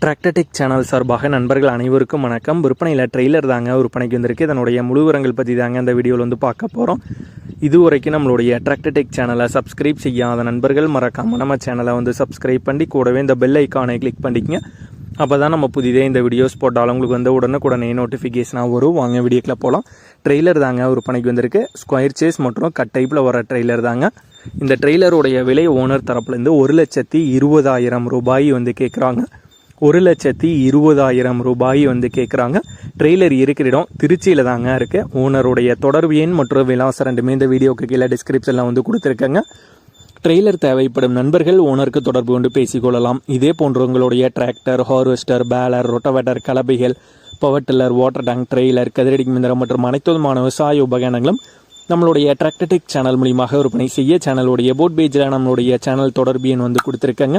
Tractor Tech channel சார்பாக நண்பர்கள் அனைவருக்கும் வணக்கம். விற்பனையில் ட்ரெய்லர் தாங்க விற்பனைக்கு வந்திருக்கு. இதனுடைய முழுவரங்கள் பற்றி தாங்க இந்த வீடியோவில் வந்து பார்க்க போகிறோம் இதுவரைக்கும் நம்மளுடைய டிராக்டர்டெக் சேனலை சப்ஸ்கிரைப் செய்யாத நண்பர்கள் மறக்காம நம்ம சேனலை வந்து சப்ஸ்கிரைப் பண்ணி கூடவே இந்த பெல் ஐக்கானை கிளிக் பண்ணிக்கங்க. அப்போ தான் நம்ம புதிதே இந்த வீடியோஸ் போட்டாலும் உங்களுக்கு வந்து உடனுக்குடனே நோட்டிஃபிகேஷனாக வரும். வாங்க வீடியோக்கில் போகலாம் ட்ரெய்லர் தாங்க விற்பனைக்கு வந்திருக்கு. ஸ்கொயர் சேஸ் மற்றும் கட் டைப்பில் வர ட்ரெய்லர் தாங்க. இந்த ட்ரெய்லருடைய விலை ஓனர் தரப்புலேருந்து ஒரு லட்சத்தி இருபதாயிரம் ரூபாய் வந்து கேட்குறாங்க ஒரு லட்சத்தி இருபதாயிரம் ரூபாய் வந்து கேட்குறாங்க ட்ரெய்லர் இருக்கிற இடம் திருச்சியில் தாங்க இருக்குது ஓனருடைய தொடர்பு எண் மற்றும் விலாசம் ரெண்டுமே இந்த வீடியோக்கு கீழே டிஸ்கிரிப்ஷனில் வந்து கொடுத்துருக்கேங்க. ட்ரெய்லர் தேவைப்படும் நண்பர்கள் ஓனருக்கு தொடர்பு கொண்டு பேசிக்கொள்ளலாம். இதே போன்ற உங்களுடைய tractor harvester baler rotavator கலபைகள் power tiller water tank trailer கதிரடி மிந்திரம் மற்றும் அனைத்து விதமான விவசாய உபகரணங்களும் நம்மளுடைய டிராக்டர்டெக் சேனல் மூலியமாக விற்பனை செய்ய சேனலுடைய போட் பேஜில் நம்மளுடைய சேனல் தொடர்பு எண் வந்து கொடுத்துருக்கேங்க.